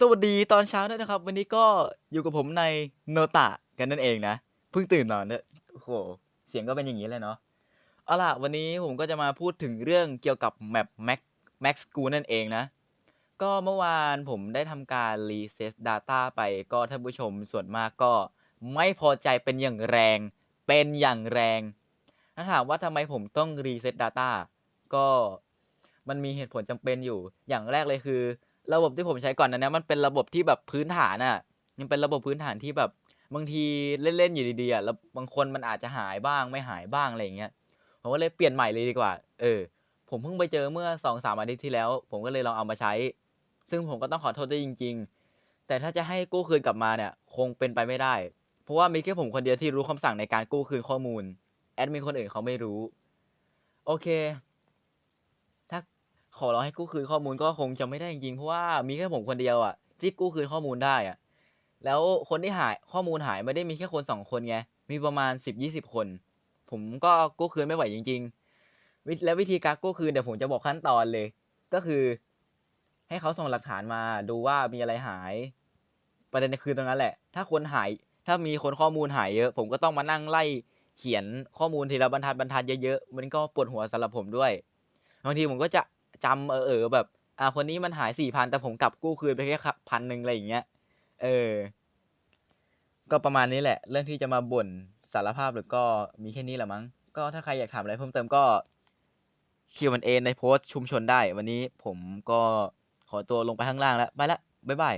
สวัสดีตอนเช้าด้วยนะครับ วันนี้ก็อยู่กับผมในโนตะกันนั่นเองนะเพิ่งตื่นนอนเนี่ยโอ้โหเสียงก็เป็นอย่างนี้เลยเนาะเอาล่ะวันนี้ผมก็จะมาพูดถึงเรื่องเกี่ยวกับแมป Max Max School นั่นเองนะ ก็เมื่อวานผมได้ทำการ reset data ไปก็ท่านผู้ชมส่วนมากก็ไม่พอใจเป็นอย่างแรง เป็นอย่างแรงถ้าถามว่าทำไมผมต้อง reset data ก็มันมีเหตุผลจำเป็นอยู่อย่างแรกเลยคือ ระบบที่ผมใช้ก่อนนั้นนะมันเป็นระบบที่แบบพื้นฐานอะ่ะมันเป็นระบบพื้นฐานที่แบบบางทีเล่นๆอยู่ดีๆอะแล้วบางคนมันอาจจะหายบ้างไม่หายบ้างอะไรอย่างเงี้ยผมก็เลยเปลี่ยนใหม่เลยดีกว่า เออ ผมเพิ่งไปเจอเมื่อสองสามอาทิตย์ที่แล้ว ผมก็เลยลองเอามาใช้ ซึ่งผมก็ต้องขอโทษด้วยจริง ๆ แต่ถ้าจะให้กู้คืนกลับมาเนี่ย คงเป็นไปไม่ได้ เพราะว่ามีแค่ผมคนเดียวที่รู้คำสั่งในการกู้คืนข้อมูล แอดมินคนอื่นเขาไม่รู้ โอเค ขอร้องให้กู้คืนข้อมูลก็คงจะไม่ได้จริงๆเพราะว่ามีแค่ผมคนเดียวอะที่กู้คืนข้อมูลได้อะแล้วคนที่หายข้อมูลหายไม่ได้มีแค่คนสองคนไงมีประมาณสิบยี่สิบคน ผมก็กู้คืนไม่ไหวจริงๆวิและวิธีการกู้คืนเดี๋ยวผมจะบอกขั้นตอนเลย ก็คือ ให้เขาส่งหลักฐานมาดูว่ามีอะไรหาย ประเด็นคือตรงนั้นแหละ ถ้าคนหาย ถ้ามีคนข้อมูลหายเยอะ ผมก็ต้องมานั่งไล่เขียนข้อมูลทีละบรรทัดบรรทัดเยอะๆมันก็ปวดหัวสำหรับผมด้วยบางทีผมก็จะ จำเออเออแบบ อ่าคนนี้มันหายสี่พันแต่ผมกลับกู้คืนไปแค่พันหนึ่งอะไรอย่างเงี้ย เออ ก็ประมาณนี้แหละ เรื่องที่จะมาบ่นสารภาพหรือก็มีแค่นี้แหละมั้ง ก็ถ้าใครอยากถามอะไรเพิ่มเติมก็คิวมันเอในโพสต์ชุมชนได้ วันนี้ผมก็ขอตัวลงไปข้างล่างแล้ว ไปละบ๊ายบาย